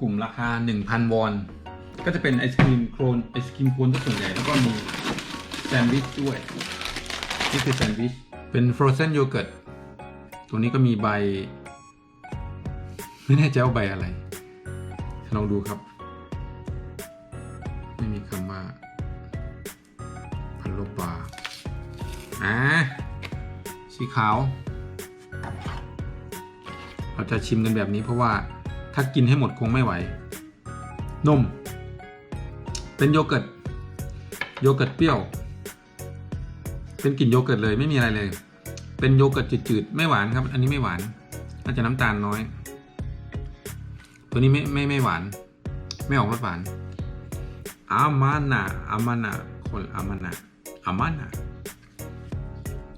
กลุ่มราคา 1,000 วอน ก็จะเป็นไอศครีมโครนไอศครีมโคนที่ส่วนใหญ่แล้วก็มีแซนด์วิชด้วย นี่คือแซนด์วิช เป็นฟรอเซนโยเกิร์ตตัวนี้ก็มีใบ ไม่แน่ใจว่าใบอะไร ลองดูครับ ไม่มีคำว่าพันลบบาร์อ่าสีขาว เราจะชิมกันแบบนี้เพราะว่า ถ้ากินให้หมดคงไม่ไหว นม เป็นโยเกิร์ต โยเกิร์ตเปรี้ยว เป็นกลิ่นโยเกิร์ตเลยไม่มีอะไรเลย เป็นโยเกิร์ตจืดๆ ไม่หวานครับ อันนี้ไม่หวาน น่าจะน้ำตาลน้อย ตัวนี้ไม่ไม่ไม่หวาน ไม่ออกรสหวาน อามานะอามานะคนอามานะอามานะ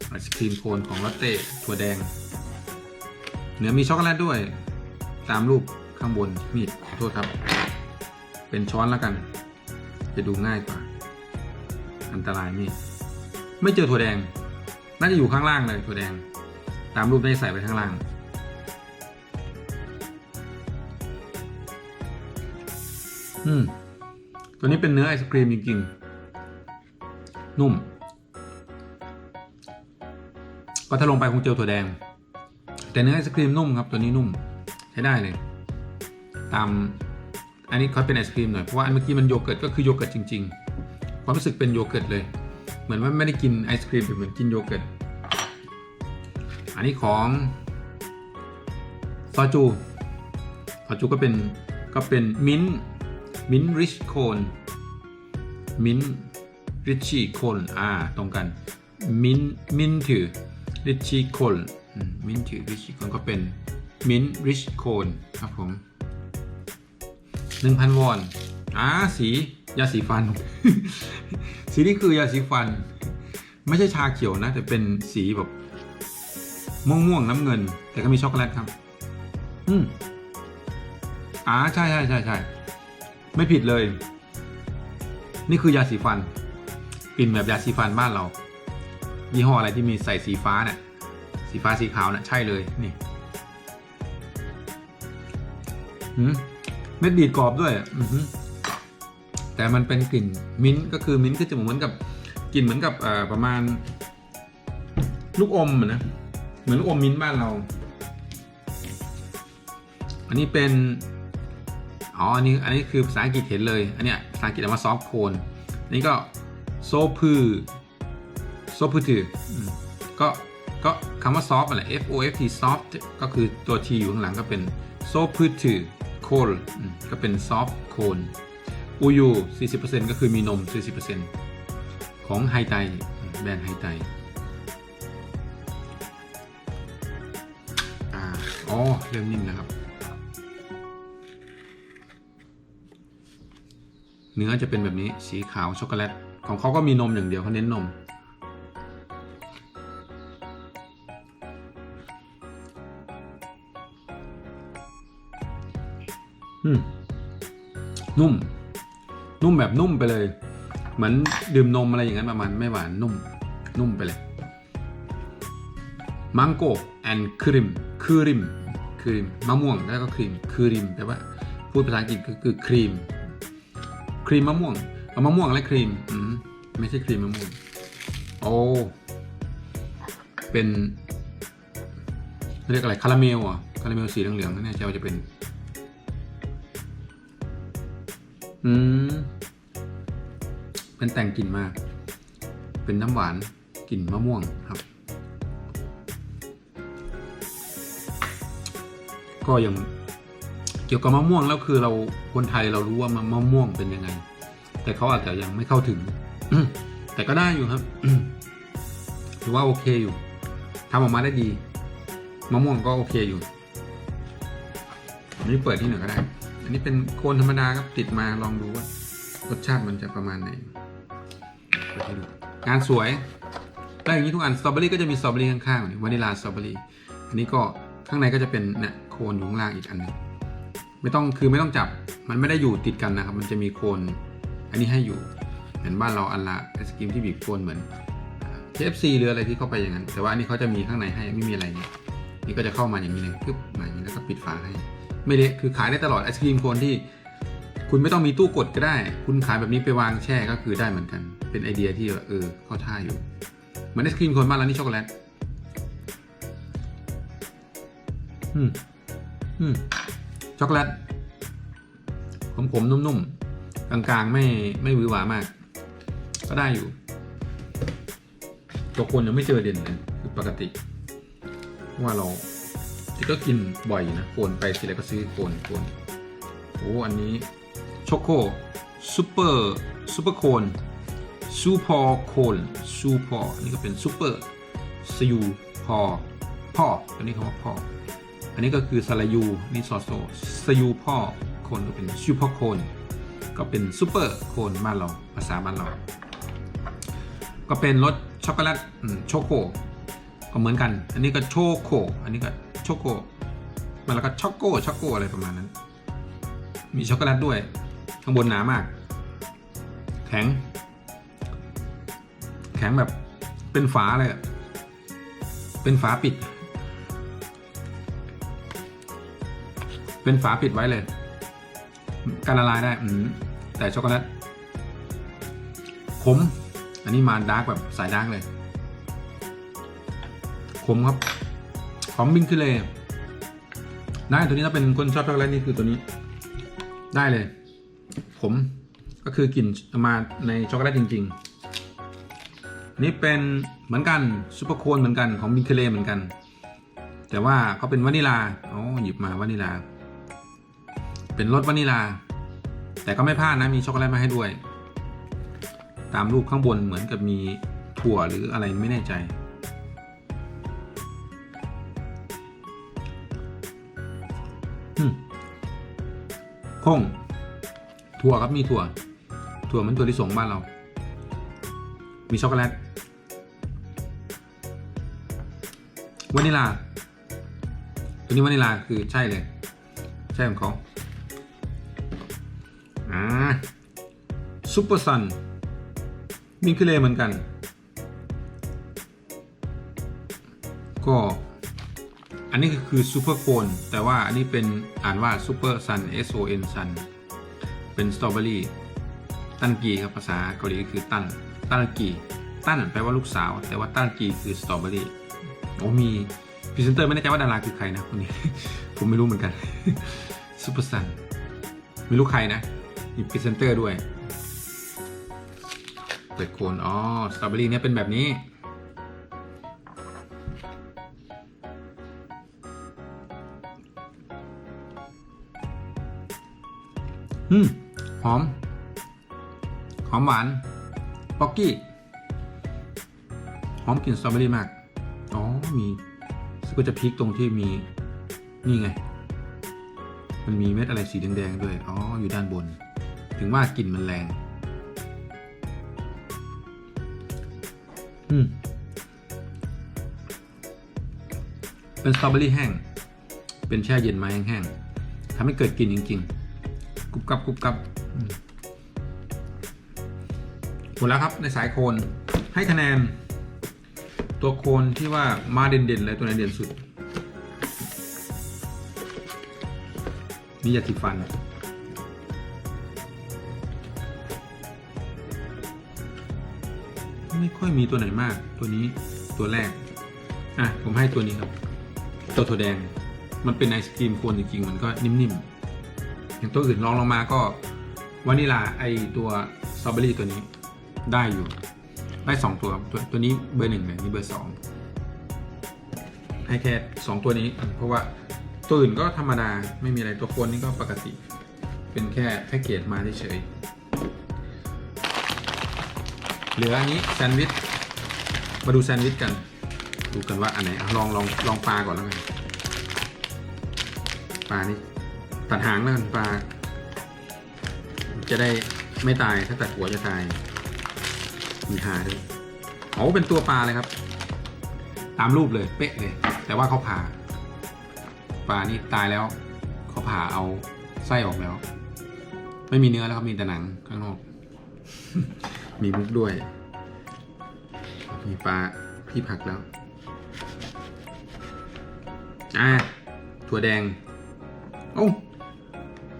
ไอศครีมโคนของลอตเต้ถั่วแดง เหนือมีช็อกโกแลตด้วย ตามรูป ข้างบนมีดขอโทษครับ เป็นช้อนแล้วกัน จะดูง่ายกว่า อันตรายมีดไม่เจอถั่วแดง น่าจะอยู่ข้างล่างเลยถั่วแดง ตามรูปได้ใส่ไว้ข้างล่าง อืม ตัวนี้เป็นเนื้อไอศครีมจริงๆ นุ่ม ก็ถ้าลงไปคงเจอถั่วแดง แต่เนื้อไอศครีมนุ่มครับ ตัวนี้นุ่ม ใช้ได้เลย ตาม อันนี้เขาเป็นไอศครีมหน่อย เพราะว่าอันเมื่อกี้มันโยเกิร์ตก็คือโยเกิร์ตจริง ๆ ความรู้สึกเป็นโยเกิร์ตเลย เหมือนว่าไม่ได้กินไอศครีมแต่เหมือนกินโยเกิร์ต อันนี้ของซอจู ซอจูก็เป็นก็เป็นมิ้นมิ้นริชโคนมิ้นริชชี่โคนอ่า ตรงกัน มิ้นมิ้นถือริชชี่โคนมิ้นถือริชชี่โคนก็เป็นมิ้นริชโคนครับผม 1,000วอนอ่าสียาสีฟัน สีนี้คือยาสีฟัน ไม่ใช่ชาเขียวนะ แต่เป็นสีแบบม่วงม่วงๆน้ำเงิน แต่ก็มีช็อกโกแลตครับ อืมอ่าใช่ใช่ใช่ใช่ไม่ผิดเลย นี่คือยาสีฟันกลิ่นแบบยาสีฟันบ้านเรา ยี่ห้ออะไรที่มีใส่สีฟ้าเนี่ยสีฟ้าสีขาวเนี่ยใช่เลยนี่หืม เม็ดบีดกรอบด้วยอือหือแต่มันเป็นกลิ่นมิ้นท์ก็คือมิ้นท์ก็จะเหมือนกับกลิ่นเหมือนกับอประมาณ ลูกอมอะนะเหมือนลูกอมมิ้นท์บ้านเรา อันนี้เป็นอ๋ออันนี้อันนี้คือภาษาอังกฤษเห็นเลย อันเนี้ยภาษาอังกฤษเอามาซอฟโคนอันนี้ก็โซพือโซพือถือก็ก็คำว่าซอฟอะไร F O F T soft ก็คือตัว T อยู่ข้างหลังก็เป็นโซพือถือ โคนก็เป็นซอฟโคนอูยู 40%ก็คือมีนม 40%ของไฮไตแบรนด์ไฮไตอ๋อ เริ่มนิ่มแล้วครับ เนื้อจะเป็นแบบนี้สีขาวช็อกโกแลต ของเขาก็มีนมอย่างเดียวเขาเน้นนม นุ่ม นุ่มแบบนุ่มไปเลย เหมือนดื่มนมอะไรอย่างนั้นประมาณไม่หวานนุ่ม นุ่มไปเลยมังโกแอนครีมครีมครีมมะม่วงแล้วก็ครีมครีมแปลว่าพูดภาษาอังกฤษก็คือครีม ครีมมะม่วงเอามะม่วงและครีมอืมไม่ใช่ครีมมะม่วงโอ้เป็นเรียกอะไรคาราเมลอะคาราเมลสีเหลืองๆนั่นแน่ใจว่าจะเป็น อืม เป็นแต่งกลิ่นมาก เป็นน้ำหวานกลิ่นมะม่วงครับ ก็ยังเกี่ยวกับมะม่วงแล้วคือเราคนไทยเรารู้ว่ามะม่วงเป็นยังไง แต่เขาอาจจะยังไม่เข้าถึงแต่ก็ได้อยู่ครับถือว่าโอเคอยู่ทำออกมาได้ดี มะม่วงก็โอเคอยู่นนี้เปิดที่หนึ่งก็ได้ อันนี้เป็นโคนธรรมดาครับติดมาลองดูว่ารสชาติมันจะประมาณไหนเปิดให้ดูงานสวยได้วอย่างนี้ทุกอันสตรอเบอรี่ก็จะมีสตรอเบอรี่ข้างๆวานิลาสตรอเบอรี่อันนี้ก็ข้างในก็จะเป็นเนี่ยโคนอยู่ข้างล่างอีกอันหนึงไม่ต้องคือไม่ต้องจับมันไม่ได้อยู่ติดกันนะครับ มันจะมีโคนอันนี้ให้อยู่เหมือนบ้านเราอันละไอศกรีมที่บีบโคนเหมือน KFC หรืออะไรที่เข้าไปอย่างนั้น แต่ว่าอันนี้เขาจะมีข้างในให้ไม่มีอะไรเนี่ยนี่ก็จะเข้ามาอย่างนี้เลยปึ๊บมาอย่างนี้แล้วก็ปิดฝาให้ ไม่เละคือขายได้ตลอดไอศครีมโคนที่ คุณไม่ต้องมีตู้กดก็ได้ คุณขายแบบนี้ไปวางแช่ก็คือได้เหมือนกัน เป็นไอเดียที่แบบเออเข้าท่าอยู่เหมือนไอศครีมโคนบ้านเรานี่ช็อกโกแลตอืมอืมช็อกโกแลตขมๆนุ่มๆกลางๆไม่ไม่หวือหวามาก ก็ได้อยู่ตัวคนยังไม่เจอเด่นเลยคือปกติ ว่าเรา ที่ก็กินบ่อยนะโคนไปทีไรก็ซื้อโคนโคนโอ้อันนี้ช็อกโกซูเปอร์ซูเปอร์โคนซูพอโคนซูพออันนี้ก็เป็นซูเปอร์ซยูพอพ่ออันนี้คำว่าพ่ออันนี้ก็คือสลายูนี่ซอโซสยูพ่อโคนก็เป็นซูพอโคนก็เป็นซูเปอร์โคนบ้านเราภาษาบ้านเราก็เป็นรสช็อกโกแลตอืมโชโกก็เหมือนกัน อันนี้ก็โชโกอันนี้ก็ โชโกมันแล้วก็ช็อกโกช็อกโกอะไรประมาณนั้น มีช็อกโกแลตด้วย ข้างบนหนามาก แข็ง แข็งแบบเป็นฝาเลยอะเป็นฝาปิด เป็นฝาปิดไว้เลย การละลายได้อืแต่ช็อกโกแลตขม อันนี้มาดาร์กแบบสายดาร์กเลย ขมครับ อมบินขึ้นเลยได้ตัวนี้ถ้าเป็นคนชอบช็อกโกแลตนี่คือตัวนี้ ได้เลยขมก็คือกลิ่นมาในช็อกโกแลตจริง ๆ นี่เป็นเหมือนกันซูเปอร์โคนเหมือนกันของบินเคเลเหมือนกัน แต่ว่าเขาเป็นวานิลาอ๋อหยิบมาวานิลา เป็นรสวานิลา แต่ก็ไม่พลาดนะมีช็อกโกแลตมาให้ด้วย ตามรูปข้างบนเหมือนกับมีถั่วหรืออะไรไม่แน่ใจ คงถั่วครับมีถั่ว ถั่วมันตัวที่ส่งบ้านเรา มีช็อกโกแลตวานิลา ตัวนี้วานิลาคือใช่เลย ใช่ของเขาอ่าซุปเปอร์ซันมินคือเลเหมือนกัน อันนี้คือซูเปอร์โคนแต่ว่าอันนี้เป็นอ่านว่าซูเปอร์ซัน S O N ซันเป็นสตรอเบอรี่ตันกีครับภาษาเกาหลีคือตันตันกีตันแปลว่าลูกสาว แต่ว่าตันกีคือสตรอเบอรี่โอ้มีพรีเซนเตอร์ไม่แน่ใจว่าดาราคือใครนะคนนี้ ผมไม่รู้เหมือนกันซูเปอร์ซันไม่รู้ใครนะมีพรีเซนเตอร์ด้วยเปิดโคนอ๋อสตรอเบอรี่เนี่ยเป็นแบบนี้ อืมหอม หอมหวาน ป๊อกกี้ หอมกลิ่นสตรอเบอรี่มาก อ๋อ มีก็จะพลิกตรงที่มี นี่ไง มันมีเม็ดอะไรสีแดงๆด้วย อ๋อ อยู่ด้านบน ถึงว่ากลิ่นมันแรง อืม เป็นสตรอเบอรี่แห้ง เป็นแช่เย็นมาแห้งๆทำให้เกิดกลิ่นจริง ๆ กรุบกรับกรุบกรับหมดแล้วครับในสายโคนให้คะแนน ตัวโคนที่ว่ามาเด่นๆเลยตัวไหนเด่นสุดนี่ยาสีฟันไม่ค่อยมีตัวไหนมาก ตัวนี้ตัวแรก อะ ผมให้ตัวนี้ครับ ตัวถั่วแดง มันเป็นไอศครีมโคนจริงๆ มันก็นิ่มๆ อย่างตัวอื่นลองลงมาก็วานิลาไอตัวสตรอเบอรี่ตัวนี้ได้อยู่ ได้สองตัวตัวตัวนี้เบอร์หนึ่งเลยนี่เบอร์สองให้แค่สองตัวนี้ เพราะว่าตัวอื่นก็ธรรมดาไม่มีอะไรตัวคนนี่ก็ปกติ เป็นแค่แพ็กเกจมาเฉยเหลืออันนี้แซนด์วิชมาดูแซนด์วิชกัน ดูกันว่าอันไหนลองลองลองปลาก่อนแล้วกันปลานี่ ตัดหางแล้วกันปลา จะได้ไม่ตายถ้าตัดหัวจะตาย มีหาด้วยโอ้เป็นตัวปลาเลยครับ ตามรูปเลยเป๊ะเลย แต่ว่าเขาผ่า ปลานี่ตายแล้ว เขาผ่าเอาไส้ออกแล้ว ไม่มีเนื้อแล้วครับมีแต่หนังข้างนอก มีมุกด้วย มีปลาพี่ผักแล้วอ่าถั่วแดง โอ้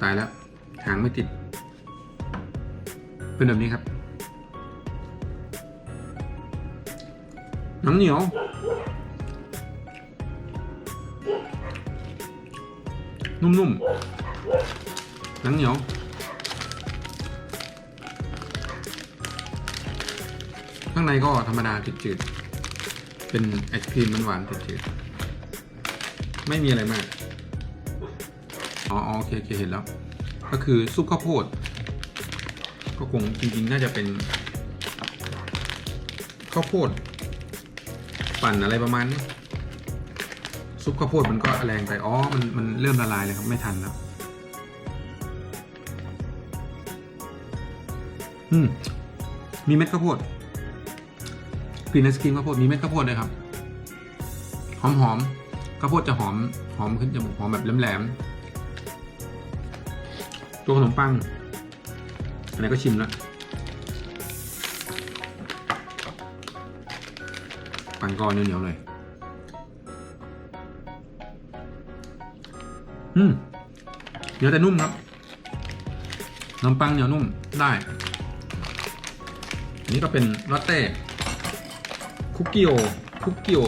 ตายแล้ว หางไม่ติด เป็นแบบนี้ครับน้ำเหนียว นุ่มๆ หนังเหนียวข้างในก็ธรรมดาจืดๆ เป็นไอศครีมมันหวานๆจืดๆ ไม่มีอะไรมาก อ๋อโอเคโอเคเห็นแล้ว ก็คือซุปข้าวโพด ก็คงจริงๆน่าจะเป็นข้าวโพด ปั่นอะไรประมาณนี้ซุปข้าวโพดมันก็แรงไปอ๋อมันมันเริ่มละลายเลยครับไม่ทันแล้วอืมมีเม็ดข้าวโพดกลิ่นไอศครีมข้าวโพดมีเม็ดข้าวโพดเลยครับ หอมหอมๆข้าวโพดจะหอมหอมขึ้นจมูกหอมแบบแหลมๆ ตัวขนมปัง อันนี้ก็ชิมแล้ว ปังก็เหนียวๆหน่อยอืมเหนียวแต่นุ่มครับขนมปังเหนียวนุ่มได้อันนี้ก็เป็นลอตเต้ คุกกี้โอ คุกกี้โอ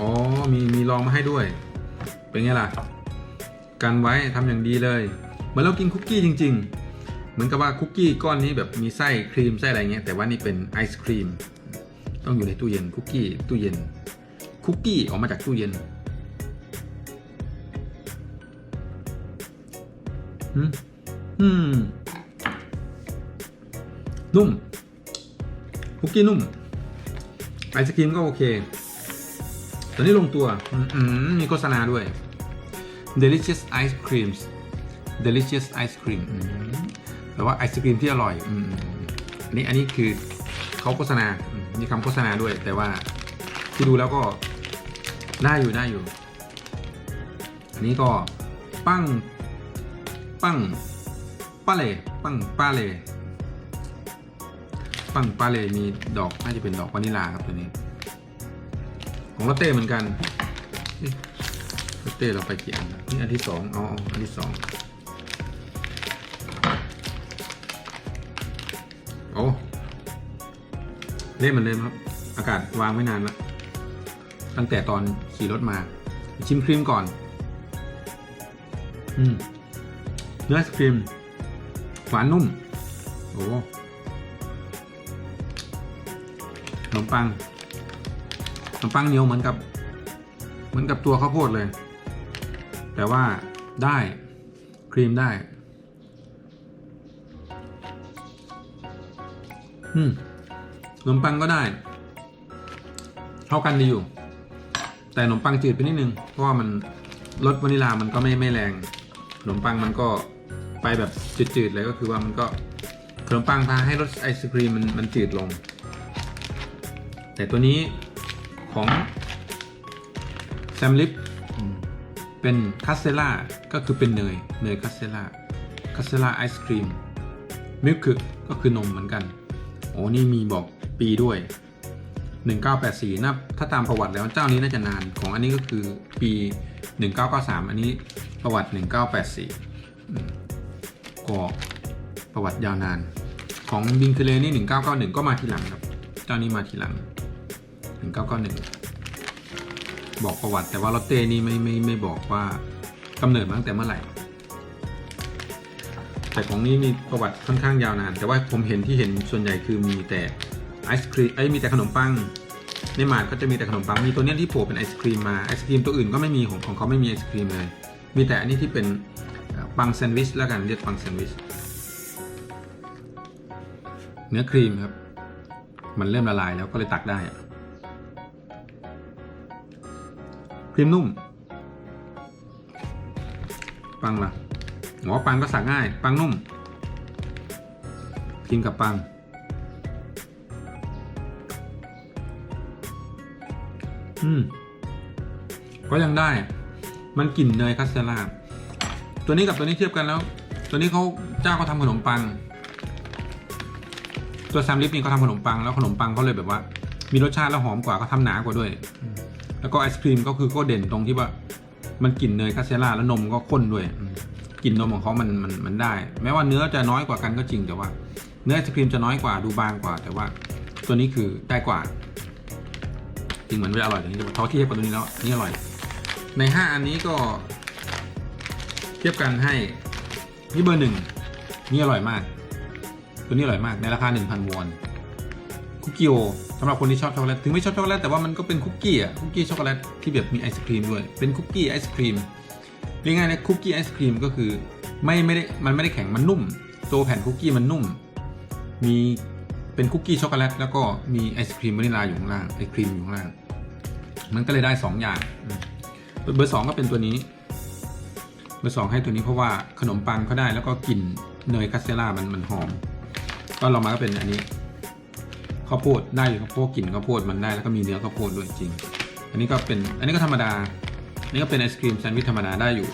อ๋อ มี มีลองมาให้ด้วย เป็นไงล่ะกันไว้ทำอย่างดีเลยเหมือนเรากินคุกกี้จริง ๆ เหมือนกับว่าคุกกี้ก้อนนี้แบบมีไส้ครีมไส้อะไรเงี้ยแต่ว่านี่เป็นไอศครีมต้องอยู่ในตู้เย็นคุกกี้ตู้เย็นคุกกี้ออกมาจากตู้เย็นอืมนุ่มคุกกี้นุ่มไอศครีมก็โอเค ตอนนี้ลงตัวมีโฆษณาด้วย delicious ice creams delicious ice cream แปลว่าไอศครีมที่อร่อยอันนี้อันนี้คือเขาโฆษณา มีคำโฆษณาด้วย แต่ว่าที่ดูแล้วก็ได้อยู่ได้อยู่ อันนี้ก็ปั้ง ปั้งป้าเล่ปั้งป้าเล่ปั้งป้าเล่มีดอกน่าจะเป็นดอกวานิลาครับตัวนี้ ของลอตเต้เหมือนกันลอตเต้เราไปกี่อันนี่อันที่สองอ๋ออันที่สองโอ้เล่เหมือนเดิมครับ อากาศวางไม่นานละตั้งแต่ตอนขี่รถมา ชิมครีมก่อน อืมเนื้อไอศครีมหวานนุ่ม โอ้ขนมปัง ขนมปังเหนียวเหมือนกับ เหมือนกับตัวข้าวโพดเลย แต่ว่าได้ครีมได้ อืมขนมปังก็ได้ เท่ากันดีอยู่ แต่ขนมปังจืดไปนิดนึง เพราะว่ามันรสวานิลามันก็ไม่ไม่แรงขนมปังมันก็ไปแบบจืดๆเลยก็คือว่ามันก็ขนมปังพาให้รสไอศครีมมันมันจืดลง แต่ตัวนี้ ของแซมลิปเป็นคัสเซล่าก็คือเป็นเนย เนยคัสเซล่าคัสเซล่าไอศครีมมิลค์ก็คือนมเหมือนกันโอ้นี่มีบอกปีด้วย 1984นะถ้าตามประวัติแล้วเจ้านี้น่าจะนานของอันนี้ก็คือปี 1993 อันนี้ประวัติ 1984ก็ประวัติยาวนาน ของบิงเคเลนี่ 1991 ก็มาทีหลังครับ เจ้านี้มาทีหลัง 1991 บอกประวัติ แต่ว่าลอตเต้นี่ไม่ไม่ไม่บอกว่ากำเนิดมาตั้งแต่เมื่อไหร่ แต่ของนี้มีประวัติค่อนข้างยาวนาน แต่ว่าผมเห็นที่เห็นส่วนใหญ่คือมีแต่ไอศครีมไอ้ยมีแต่ขนมปังในมาร์ทก็จะมีแต่ขนมปังมีตัวเนี้ยที่โผล่เป็นไอศครีมมาไอศครีมตัวอื่นก็ไม่มีของของเขาไม่มีไอศครีมเลย มีแต่อันนี้ที่เป็นปังแซนด์วิชแล้วกันเรียกปังแซนด์วิชเนื้อครีมครับ มันเริ่มละลายแล้วก็เลยตักได้ ครีมนุ่ม ปังล่ะหมอปังก็สักง่าย ปังนุ่ม กินกับปัง อืม ก็ยังได้ มันกลิ่นเนยคัสเซล่า ตัวนี้กับตัวนี้เทียบกันแล้ว ตัวนี้เขาเจ้าเขาทำขนมปัง ตัวแซมลิปนี่เขาทำขนมปังแล้วขนมปังเขาเลยแบบว่า มีรสชาติแล้วหอมกว่าเขาทำหนากว่าด้วย แล้วก็ไอศครีมก็คือก็เด่นตรงที่ว่า มันกลิ่นเนยคาเซล่าแล้วนมก็ข้นด้วยกลิ่นนมของเขามันมันมันได้ แม้ว่าเนื้อจะน้อยกว่ากันก็จริงแต่ว่า เนื้อไอศครีมจะน้อยกว่าดูบางกว่า แต่ว่าตัวนี้คือได้กว่า จริงเหมือนไม่อร่อยแต่นี้เขาเทียบกับตัวนี้แล้วนี่อร่อย ในห้าอันนี้ก็เทียบกันให้นี่เบอร์หนึ่งนี่อร่อยมาก ตัวนี้อร่อยมากในราคา1,000วอน คุกกี้โอสำหรับคนที่ชอบช็อกโกแลตถึงไม่ชอบช็อกโกแลตแต่ว่ามันก็เป็นคุกกี้อะคุกกี้ช็อกโกแลตที่แบบมีไอศครีมด้วยเป็นคุกกี้ไอศครีมเรียกง่ายๆเลยคุกกี้ไอศครีมก็คือไม่ไม่ได้มันไม่ได้แข็งมันนุ่ม ตัวแผ่นคุกกี้มันนุ่ม มีเป็นคุกกี้ช็อกโกแลตแล้วก็มีไอศครีมวานิลาอยู่ข้างล่างไอครีมอยู่ข้างล่าง มันก็เลยได้ 2 อย่าง เบอร์สองก็เป็นตัวนี้ เบอร์สองให้ตัวนี้เพราะว่าขนมปังเขาได้แล้วก็กลิ่นเนยคาสเซล่ามันมันหอม ก็เรามาก็เป็นอันนี้ ข้าวโพดได้อยู่ข้าวโพดกลิ่นข้าวโพดมันได้แล้วก็มีเนื้อข้าวโพดด้วยจริง อันนี้ก็เป็นอันนี้ก็ธรรมดาอันนี้ก็เป็นไอศครีมแซนด์วิชธรรมดาได้อยู่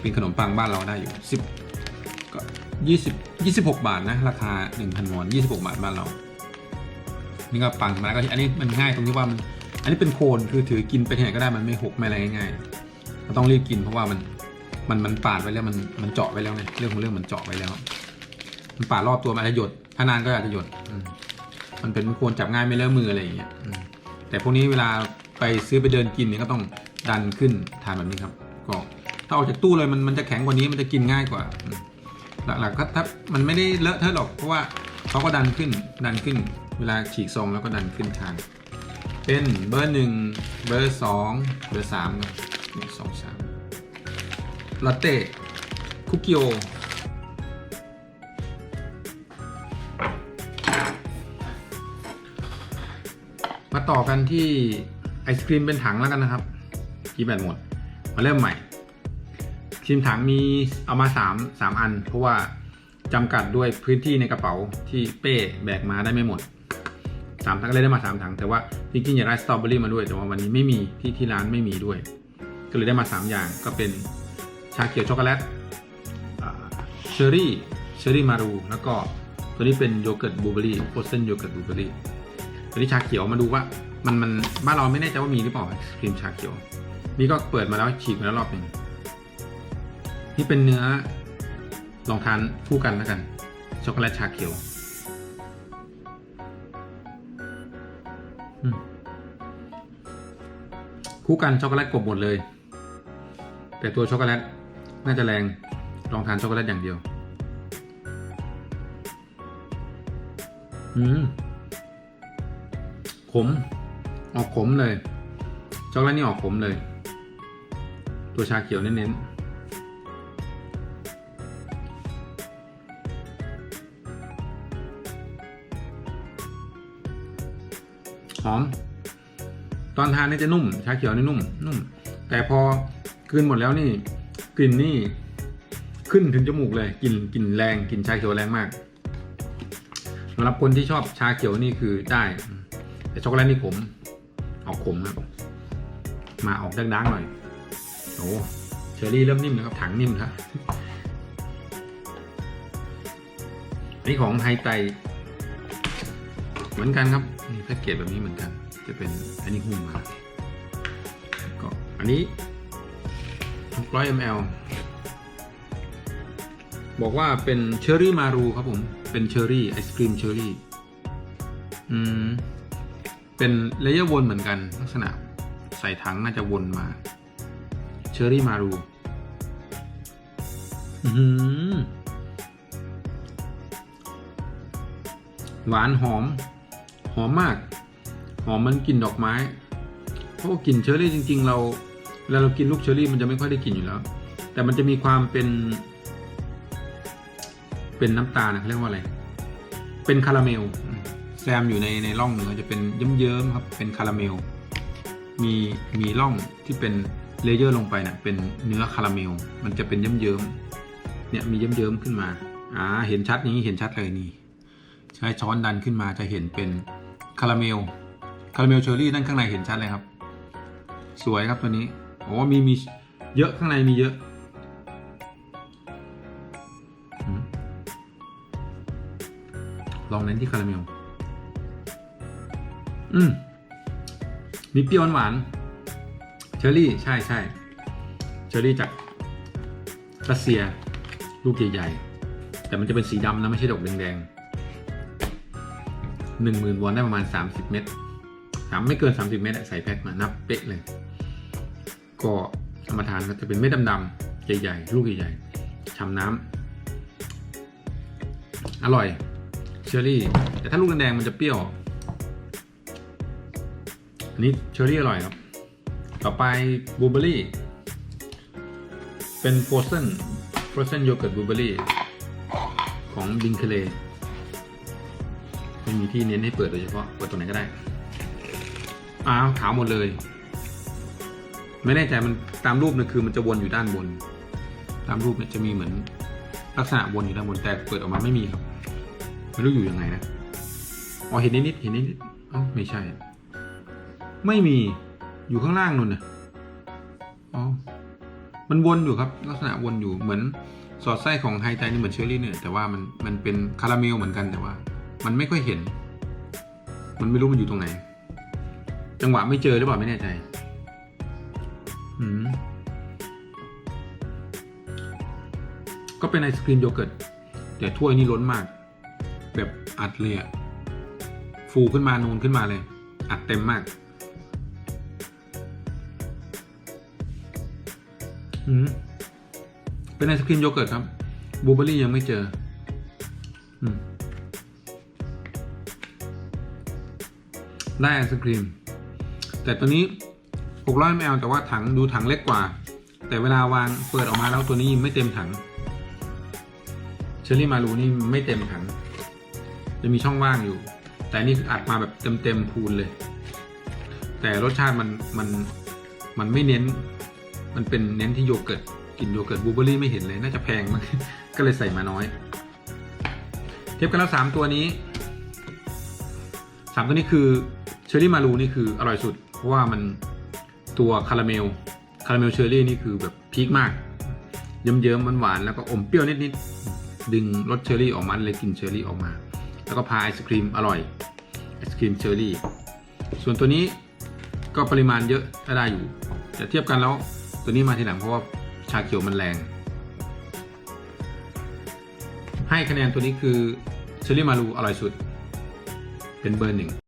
เป็นขนมปังบ้านเราได้อยู่สิบก็ยี่สิบยี่สิบหกบาทนะราคาหนึ่งพันวอนยี่สิบหกบาทบ้านเรา นี่ก็ปังธรรมดาก็อันนี้มันง่ายตรงที่ว่ามันอันนี้เป็นโคนคือถือกินไปที่ไหนก็ได้มันไม่หกไม่อะไรง่ายๆเราต้องรีบกินเพราะว่ามันมันมันปาดไว้แล้วมันมันเจาะไว้แล้วไงเรื่องของเรื่องมันเจาะไว้แล้ว มันปาดรอบตัวมันอาจจะหยดถ้านานก็อาจจะหยดอื มันเป็นโคนจับง่ายไม่เลอะมืออะไรอย่างเงี้ยแต่พวกนี้เวลาไปซื้อไปเดินกินเนี่ยก็ต้องดันขึ้นทานแบบนี้ครับก็ถ้าออกจากตู้เลยมันมันจะแข็งกว่านี้มันจะกินง่ายกว่า หลักๆก็ถ้ามันไม่ได้เลอะเทอะหรอกเพราะว่าเขาก็ดันขึ้นดันขึ้น เวลาฉีกซองแล้วก็ดันขึ้นทานเป็นเบอร์หนึ่งเบอร์สองเบอร์สามครับหนึ่งสองสามลาเต้คุกกี้โอ ต่อกันที่ไอศครีมเป็นถังแล้วกันนะครับที่แบตหมด มาเริ่มใหม่ครีมถังมีเอามา3 3อัน เพราะว่าจำกัดด้วยพื้นที่ในกระเป๋าที่เป้แบกมาได้ไม่หมดสามถังก็เลยได้มาสามถัง แต่ว่าจริงๆอยากได้สตรอเบอรี่มาด้วย แต่ว่าวันนี้ไม่มีที่ที่ร้านไม่มีด้วย ก็เลยได้มา 3 อย่างก็เป็นชาเขียวช็อกโกแลตเชอร์รี่เชอร์รี่มารูแล้วก็ตัวนี้เป็นโยเกิร์ตบลูเบอรี่โฟเซนโยเกิร์ตบลูเบอรี่ ตัวนี้ชาเขียวมาดูว่ามันมันบ้านเราไม่แน่ใจว่ามีหรือเปล่าครีมชาเขียว นี่ก็เปิดมาแล้วฉีกมาแล้วรอบหนึ่งนี่เป็นเนื้อลองทานคู่กันแล้วกัน ช็อกโกแลตชาเขียวคู่กันช็อกโกแลตกบหมดเลย แต่ตัวช็อกโกแลตน่าจะแรงลองทานช็อกโกแลตอย่างเดียว อืม ม ออกขมเลย ช็อกโกแลตนี่ออกขมเลย ตัวชาเขียวเน้นๆ หอม ตอนทานนี่จะนุ่ม ชาเขียวนี่นุ่ม นุ่ม แต่พอกลืนหมดแล้วนี่กลิ่นนี่ขึ้นถึงจมูกเลยกลิ่นกลิ่นแรงกลิ่นชาเขียวแรงมากสำหรับคนที่ชอบชาเขียวนี่คือได้ แต่ช็อกโกแลตนี่ขมออกขมครับ มาออกดังๆหน่อยโอ้เชอรี่เริ่มนิ่มนะครับ ถังนิ่มครับนนี่ของไฮไตเหมือนกันครับนี่แพ็กเกจแบบนี้เหมือนกัน จะเป็นอันนี้หุ้มมาก็อันนี้600 ml บอกว่าเป็นเชอร์รี่มารูครับผม เป็นเชอร์รี่ไอศครีมเชอร์รี่ อืม เป็นเลเยอร์วนเหมือนกัน ลักษณะใส่ถังน่าจะวนมา เชอร์รี่มารูหวานหอม หอมมาก หอมมันกลิ่นดอกไม้เพราะกลิ่นเชอร์รี่จริง ๆ เราเวลาเรากินลูกเชอร์รี่มันจะไม่ค่อยได้กลิ่นอยู่แล้ว แต่มันจะมีความเป็น เป็นน้ำตาลนะเขาเรียกว่าอะไร เป็นคาราเมล แซมอยู่ในในร่องเนื้อจะเป็นเยิ้มๆครับเป็นคาราเมล มีมีร่องที่เป็นเลเยอร์ลงไปเนะ่ะเป็นเนื้อคาราเมล มันจะเป็นเยิ้มๆเนี่ยมีเยิ้มๆขึ้นมาอ่าเห็นชัดอย่างนี้เห็นชัดเลยนี่ ใช้ช้อนดันขึ้นมาจะเห็นเป็นคาราเมลคาราเมลเชอร์รี่นั่นข้างในเห็นชัดเลยครับ สวยครับตัวนี้โอ้มีมีเยอะข้างในมีเยอะลองเน้นที่คาราเมล อืมมีเปรี้ยวหวานเชอร์รี่ใช่ใช่เชอร์รี่จากรัสเซีย ลูกใหญ่ๆ แต่มันจะเป็นสีดำนะไม่ใช่ดอกแดงๆหนึ่งหมื่นวอนได้ประมาณ30เม็ดสามไม่เกิน30เม็ดใส่แพ็คมานับเป๊ะเลย ก็เอามาทานก็จะเป็นเม็ดดำๆใหญ่ๆ ลูกใหญ่ๆชำน้ำอร่อยเชอร์รี่ แต่ถ้าลูกแดงๆมันจะเปรี้ยว อันนี้เชอร์รี่อร่อยครับ ต่อไปบลูเบอร์รี่ เป็นโฟรเซนโฟรเซนโยเกิร์ตบลูเบอร์รี่ของบิงเคเลไม่มีที่เน้นให้เปิดโดยเฉพาะ เปิดตรงไหนก็ได้ อ้าวขาวหมดเลย ไม่แน่ใจมันตามรูปเนี่ยคือมันจะวนอยู่ด้านบน ตามรูปเนี่ยจะมีเหมือนลักษณะวนอยู่ด้านบนแต่เปิดออกมาไม่มีครับ ไม่รู้อยู่ยังไงนะ อ๋อเห็นนิดๆเห็นนิดๆอ๋อไม่ใช่ ไม่มี อยู่ข้างล่างนู่นนะอ๋อ มันวนอยู่ครับ ลักษณะวนอยู่ เหมือนสอดไส้ของไฮไทนี่เหมือนเชอร์รี่เนี่ย แต่ว่ามัน มันเป็นคาราเมลเหมือนกันแต่ว่า มันไม่ค่อยเห็น มันไม่รู้มันอยู่ตรงไหน จังหวะไม่เจอหรือเปล่าไม่แน่ใจ อืม ก็เป็นไอศครีมโยเกิร์ต แต่ถ้วยนี่ล้นมาก แบบอัดเลยอะฟูขึ้นมานูนขึ้นมาเลย อัดเต็มมาก เป็นไอศครีมโยเกิร์ตครับบลูเบอร์รี่ยังไม่เจอ ได้ไอศครีม แต่ตัวนี้ 600 ml แต่ว่าถังดูถังเล็กกว่า แต่เวลาวางเปิดออกมาแล้วตัวนี้ไม่เต็มถัง เชอร์รี่มารูนี่ไม่เต็มถัง จะมีช่องว่างอยู่ แต่นี่อัดมาแบบเต็มๆพูนเลย แต่รสชาติมันมันมันไม่เน้น มันเป็นเน้นที่โยเกิร์ตกลินโยเกิร์ตบลูเบอรี่ไม่เห็นเลย น่าจะแพงมากก็เลยใส่มาน้อย เทียบกันแล้วสามตัวนี้สามตัวนี้คือเชอร์รี่มารูนี่คืออร่อยสุด เพราะว่ามันตัวคาราเมลคาราเมลเชอร์รี่นี่คือแบบพีคมากเยิ้มๆหวานๆแล้วก็อมเปรี้ยวนิดๆดึงรสเชอร์รี่ออกมาเลยกลินเชอร์รี่ออกมา แล้วก็พาไอศครีมอร่อยไอศครีมเชอร์รี่ส่วนตัวนี้ก็ปริมาณเยอะก็ได้อยู่แต่เทียบกันแล้ว ตัวนี้มาทีหลังเพราะว่าชาเขียวมันแรง ให้คะแนนตัวนี้คือเชอร์รี่มารูอร่อยสุด เป็นเบอร์หนึ่ง